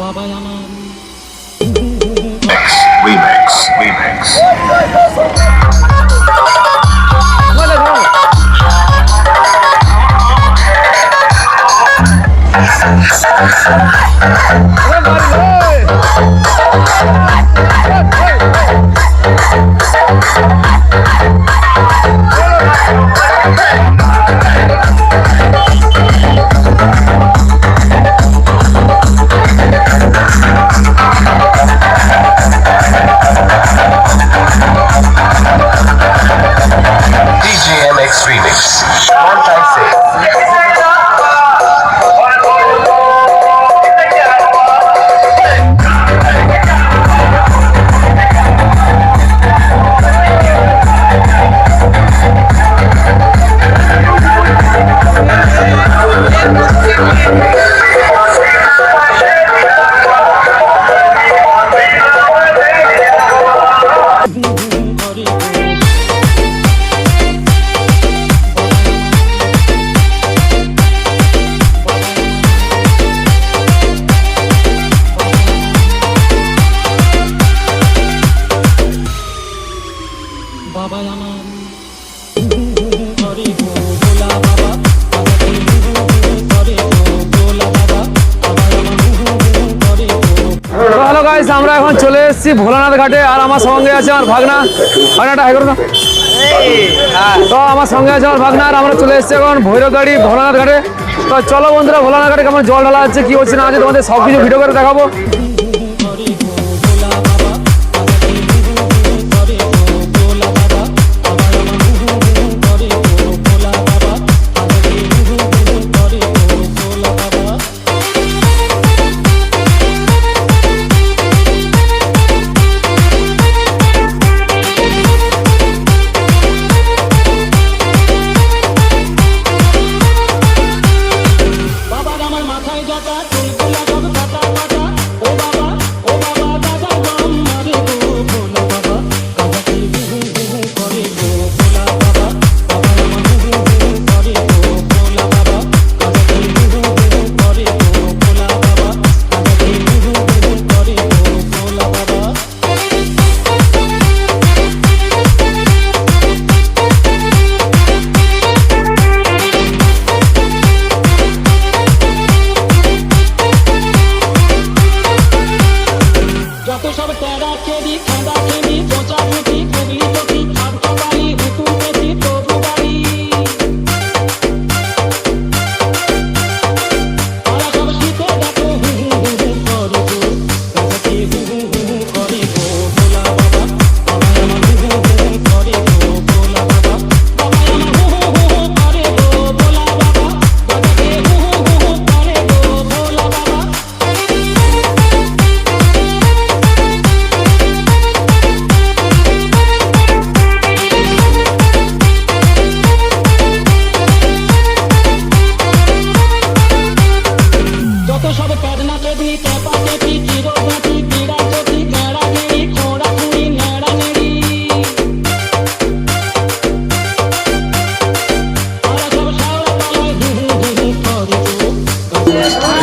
বাবা আমার เฮ้ยมันเลย এসছি ভোলানাথ ঘাটে, আর আমার সঙ্গে আছে আমার ভাগনা। ভাগনাটা হাই করো তো আমার সঙ্গে আছে আমার ভাগনা, আর আমরা চলে এসছি এখন ভৈরব গাড়ি ভোলানাথ ঘাটে। তো চলো বন্ধুরা, ভোলানাথ ঘাটে কেমন জল ঢালা আছে, কি হচ্ছে না আছে তোমাদের সব কিছু ভিডিও করে দেখাবো।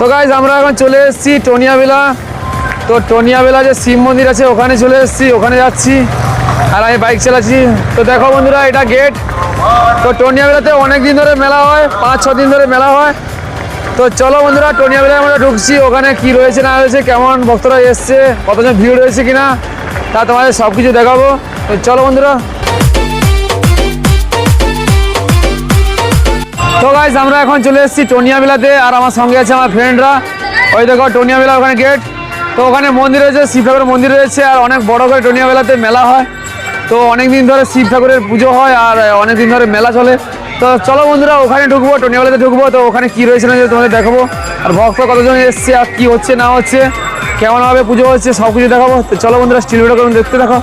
তো গাইজ আমরা এখন চলে এসেছি টনিয়াবেলা তো টনিয়াবেলা যে শিব মন্দির আছে, ওখানে চলে এসেছি, ওখানে যাচ্ছি। আর আমি বাইক চালাচ্ছি। তো দেখো বন্ধুরা, এটা গেট তো টনিয়াবেলাতে অনেক দিন ধরে মেলা হয়, পাঁচ ছ দিন ধরে মেলা হয়। তো চলো বন্ধুরা টনিয়াবেলায় আমরা ঢুকছি। ওখানে কি রয়েছে, না রয়েছে, কেমন ভক্তরা এসছে, কতজন ভিড় রয়েছে কিনা, তা তোমাদের সব কিছু দেখাবো। তো চলো বন্ধুরা। তো গাইজ আমরা এখন চলে এসেছি টোনিয়া মেলাতে, আর আমার সঙ্গে আছে আমার ফ্রেন্ডরা ওই দেখো, টোনিয়া মেলা ওখানে গেট তো ওখানে মন্দির রয়েছে, শিব ঠাকুরের মন্দির রয়েছে, আর অনেক বড় করে টোনিয়া মেলাতে মেলা হয়। তো অনেক দিন ধরে শিব ঠাকুরের পুজো হয়, আর অনেক দিন ধরে মেলা চলে। তো চলো বন্ধুরা, ওখানে ঢুকবো, টোনিয়া মেলাতে ঢুকবো। তো ওখানে কি রয়েছে না রয়েছে তোমাদের দেখাবো। আর ভক্ত কতজন এসছে, আর কি হচ্ছে, না হচ্ছে, কেমনভাবে পুজো হচ্ছে সব কিছু দেখাবো। তো চলো বন্ধুরা স্টিল ভিডিও করুন, দেখতে দেখো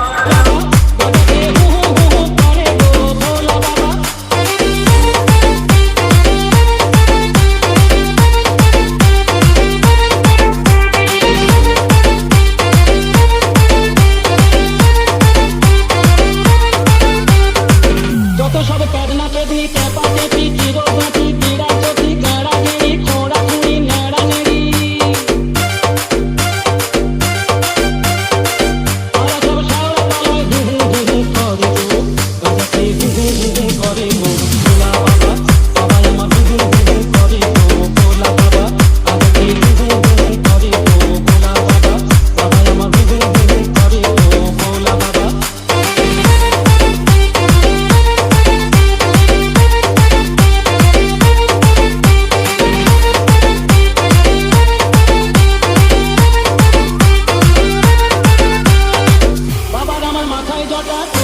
step on the beat. I got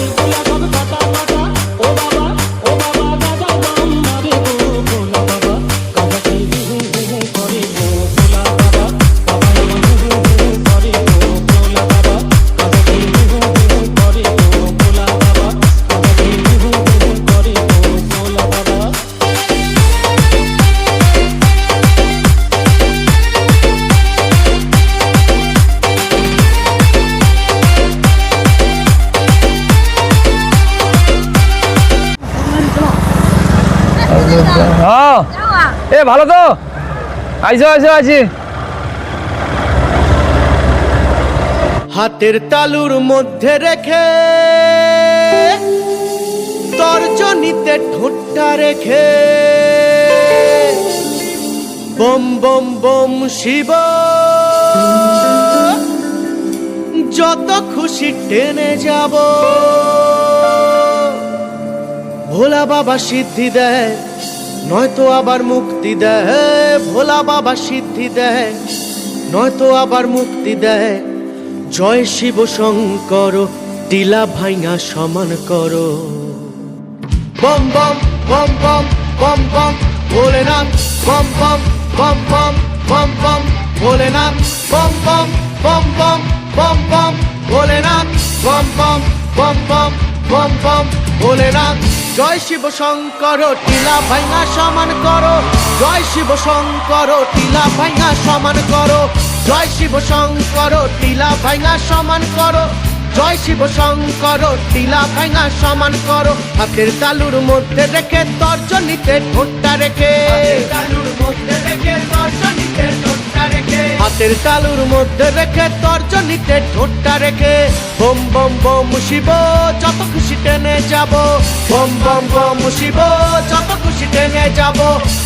আইসো আইসো আছি হাতের তালুর মধ্যে রেখে, তর্জনীতে ঠোঁটটা রেখে, বম বম বম শিব। যত খুশি টেনে যাব, ভোলা বাবা সিদ্ধি দেয়। নয়তো আবার মুক্তি দেয় ভোলা বাবা সিদ্ধি দেয় নয়তো আবার মুক্তি দেয় জয় শিব শঙ্কর টিলা ভাইঙা সমান করো বম বম বম বম বম বম ভোলেনাথ বম বম বম বম বম বম ভোলেনাথ বম বম বম বম বম বম ভোলেনাথ বম বম বম বম বম বম ভোলেনাথ জয় শিব শঙ্কর, টিলা ভাইঙা সমান করো। জয় শিব শঙ্কর, টিলা ভাইঙা সমান করো। জয় শিব শঙ্কর, টিলা ভাইঙা সমান করো। জয় শিব শঙ্কর, টিলা ভাঙা সমান করো। হাতের তালুর মধ্যে রেখে তর্জনীতে ঠোঁটটা রেখে। তালুর মধ্যে রেখে তর্জনীতে রেখে হাতের তালুর মধ্যে রেখে তর্জনীতে ঠোঁটটা রেখে। বোম, বম, বোম শিব যত খুশি টেনে যাব। বোম, বম, বোম শিব যত খুশি টেনে যাব।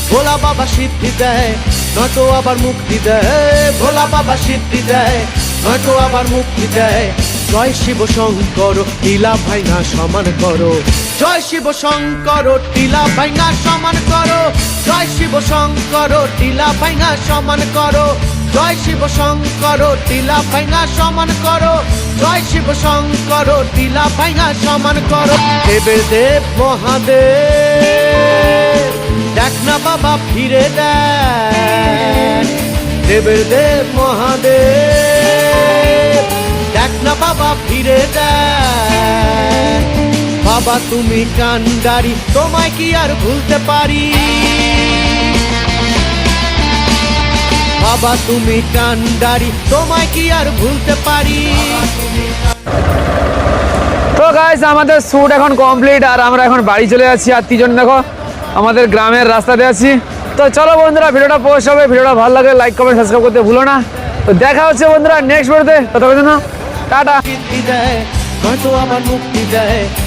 ভোলা বাবা সিদ্ধি দেয়, নয়তো আবার মুক্তি দেয়। ভোলা বাবা সিদ্ধি দেয়, নয়তো আবার মুক্তি দেয়। জয় শিব শঙ্কর, টিলা ভাইনা সমান করো। জয় শিব শঙ্কর, টিলা ভাইনা সমান করো। জয় শিব শঙ্কর, টিলা ভাইনা সমান করো। জয় শিব শঙ্কর, টিলা ভাইনা সমান করো। জয় শিব শঙ্কর, টিলা ভাইনা সমান করো। দেবের দেব মহাদেব, দেখ না বাবা ফিরে দেয়। দেবের দেব মহাদেব। দেখ বাবা ফিরে দেয় বাবা, তুমি কান্ডারি, তোমায় কি আর ভুলতে পারি? বাবা, তুমি কান্ডারি, তোমায় কি আর ভুলতে পারি? তো গাইস আমাদের শ্যুট এখন কমপ্লিট আর আমরা এখন বাড়ি চলে যাচ্ছি। আর তিনজন দেখো, আমাদের গ্রামের রাস্তাতে আছি। তো চলো বন্ধুরা, ভিডিওটা পোস্ট হবে। ভিডিওটা ভালো লাগে লাইক কমেন্ট সাবস্ক্রাইব করতে ভুলো না। তো দেখা হচ্ছে বন্ধুরা নেক্সট ভিডিওতে জন্য টাটা। দেয় হয়তো আমার মুক্তি দেয়।